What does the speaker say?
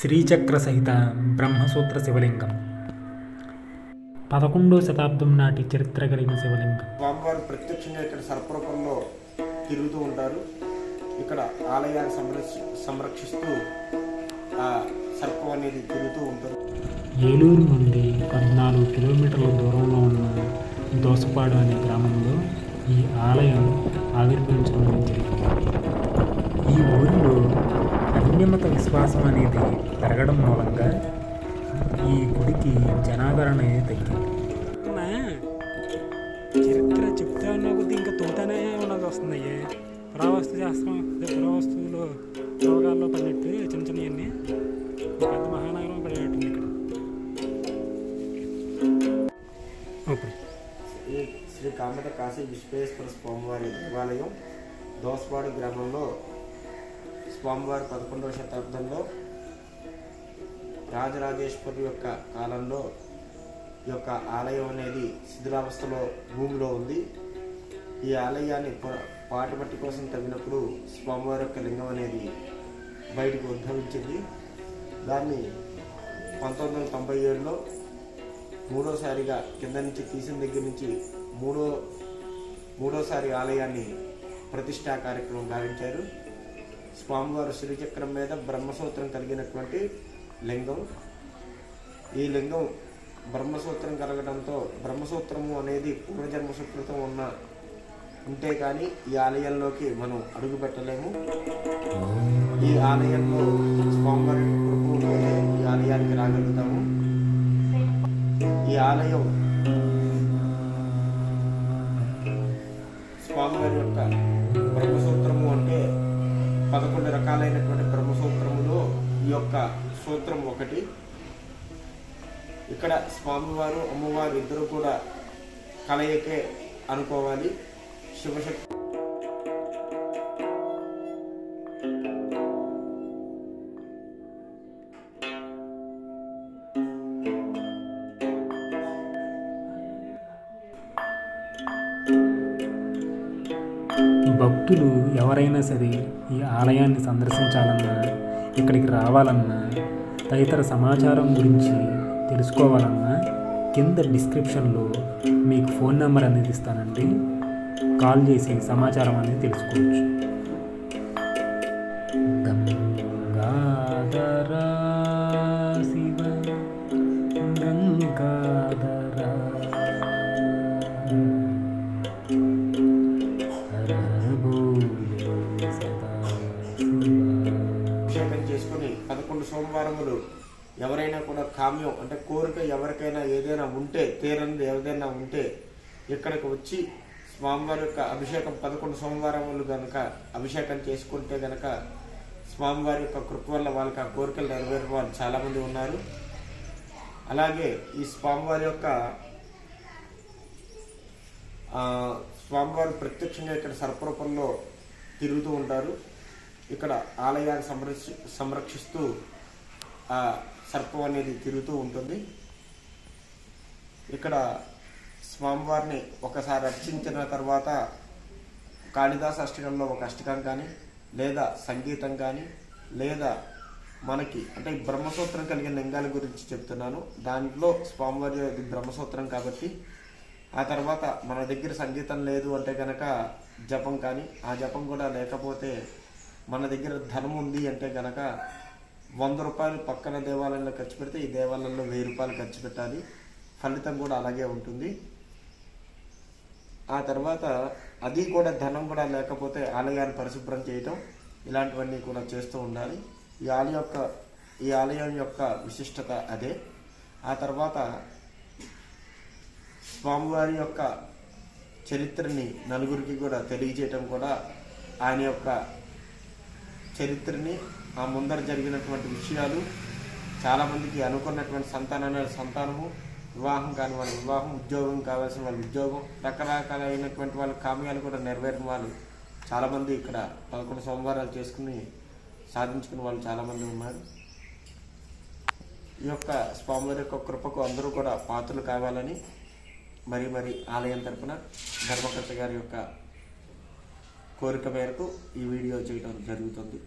శ్రీచక్ర సహిత బ్రహ్మసూత్ర శివలింగం. పదకొండవ శతాబ్దం నాటి చరిత్ర కలిగిన శివలింగం. స్వామివారు ప్రత్యక్షంగా ఇక్కడ సర్పరూపంలో తిరుగుతూ ఉంటారు. ఇక్కడ ఆలయాన్ని సంరక్ష సంరక్షిస్తూ ఆ సర్పం అనేది తిరుగుతూ ఉంటారు. ఏలూరు నుండి పద్నాలుగు కిలోమీటర్ల దూరంలో ఉన్న దోసపాడు అనే గ్రామంలో ఈ ఆలయం ఆవిర్భవించడం జరిగింది. ఈ ఊరిలో అన్యమత విశ్వాసం అనేది పెరగడం మూలంగా ఈ గుడికి జనాదరణ అనేది తగ్గింది. చరిత్ర చెప్తా ఉన్న కొద్దీ ఇంకా తోటనే ఉన్నది వస్తుంది పురావస్తు శాస్త్రం అదే పురావస్తువులో రోగాల్లో పడినట్టు చిన్న చిన్నవన్నీ పెద్ద మహానగరం పడేటట్టుంది ఇక్కడ. ఈ శ్రీ కామత కాశీ విశ్వేశ్వర స్వామివారి దేవాలయం దోసపాడు గ్రామంలో స్వామివారు పదకొండవ శతాబ్దంలో రాజరాజేశ్వరి యొక్క కాలంలో ఈ యొక్క ఆలయం అనేది శిథిలావస్థలో భూమిలో ఉంది. ఈ ఆలయాన్ని పుర- కోసం తవ్వినప్పుడు స్వామివారి యొక్క లింగం అనేది బయటకు ఉద్భవించింది. దాన్ని పంతొమ్మిది వందల తొంభై ఏడులో మూడోసారిగా కింద నుంచి తీసిన దగ్గర నుంచి మూడో మూడోసారి ఆలయాన్ని ప్రతిష్టా కార్యక్రమం గావించారు స్వామివారు శ్రీచక్రం మీద బ్రహ్మసూత్రం కలిగినటువంటి లింగం. ఈ లింగం బ్రహ్మసూత్రం కలగడంతో బ్రహ్మసూత్రము అనేది పూర్వజన్మ సుకృతం ఉన్న ఉంటే కానీ ఈ ఆలయంలోకి మనం అడుగు పెట్టలేము ఈ ఆలయంలో స్వామివారి ఈ ఆలయానికి రాగలుగుతాము. ఈ ఆలయం యొక్క సూత్రం ఒకటి. ఇక్కడ స్వామివారు అమ్మవారు ఇద్దరు కూడా కలయికే అనుకోవాలి. శివశక్తి భక్తులు ఎవరైనా సరే ఈ ఆలయాన్ని సందర్శించాలన్నా ఇక్కడికి రావాలన్నా తదితర సమాచారం గురించి తెలుసుకోవాలన్నా కింద డిస్క్రిప్షన్లో మీకు ఫోన్ నెంబర్ అనేది ఇస్తానండి. కాల్ చేసి సమాచారం అనేది తెలుసుకోవచ్చు. గంగాధరా పదకొండు ఎవరైనా కూడా కామ్యం అంటే కోరిక ఎవరికైనా ఏదైనా ఉంటే తీరనిది ఏదైనా ఉంటే ఇక్కడికి వచ్చి స్వామివారి యొక్క అభిషేకం పదకొండు సోమవారములు కనుక అభిషేకం చేసుకుంటే కనుక స్వామివారి యొక్క కృప వల్ల వాళ్ళకి ఆ కోరికలు నెరవేరే వాళ్ళు చాలామంది ఉన్నారు. అలాగే ఈ స్వామివారి యొక్క స్వామివారు ప్రత్యక్షంగా ఇక్కడ సర్పరూపంలో తిరుగుతూ ఉంటారు. ఇక్కడ ఆలయాన్ని సంరక్షి సంరక్షిస్తూ ఆ సర్పం అనేది తిరుగుతూ ఉంటుంది. ఇక్కడ స్వామివారిని ఒకసారి అర్చించిన తర్వాత కాళిదాస అష్టకంలో ఒక అష్టకం కానీ లేదా సంగీతం కానీ లేదా మనకి అంటే బ్రహ్మసూత్రం కలిగిన లింగాల గురించి చెప్తున్నాను. దాంట్లో స్వామివారి బ్రహ్మసూత్రం కాబట్టి ఆ తర్వాత మన దగ్గర సంగీతం లేదు అంటే కనుక జపం కానీ ఆ జపం కూడా లేకపోతే మన దగ్గర ధనం ఉంది అంటే కనుక వంద రూపాయలు పక్కన దేవాలయంలో ఖర్చు పెడితే ఈ దేవాలయంలో వెయ్యి రూపాయలు ఖర్చు పెట్టాలి. ఫలితం కూడా అలాగే ఉంటుంది. ఆ తర్వాత అది కూడా ధనం కూడా లేకపోతే ఆలయాన్ని పరిశుభ్రం చేయటం ఇలాంటివన్నీ కూడా చేస్తూ ఉండాలి. ఈ ఆలయం యొక్క ఈ ఆలయం యొక్క విశిష్టత అదే. ఆ తర్వాత స్వామివారి యొక్క చరిత్రని నలుగురికి కూడా తెలియజేయటం కూడా ఆయన యొక్క చరిత్రని ఆ ముందర జరిగినటువంటి విషయాలు చాలామందికి అనుకున్నటువంటి సంతానాన్ని సంతానము వివాహం కాని వాళ్ళ వివాహం ఉద్యోగం కావాల్సిన వాళ్ళ ఉద్యోగం రకరకాలైనటువంటి వాళ్ళ కామ్యాలు కూడా నెరవేరిన వాళ్ళు చాలామంది ఇక్కడ పదకొండు సోమవారాలు చేసుకుని సాధించుకున్న వాళ్ళు చాలామంది ఉన్నారు. ఈ యొక్క స్వామివారి యొక్క కృపకు అందరూ కూడా పాత్రలు కావాలని మరి మరి ఆలయం తరపున ధర్మకర్త గారి యొక్క కోరిక మేరకు ఈ వీడియో చేయడం జరుగుతుంది.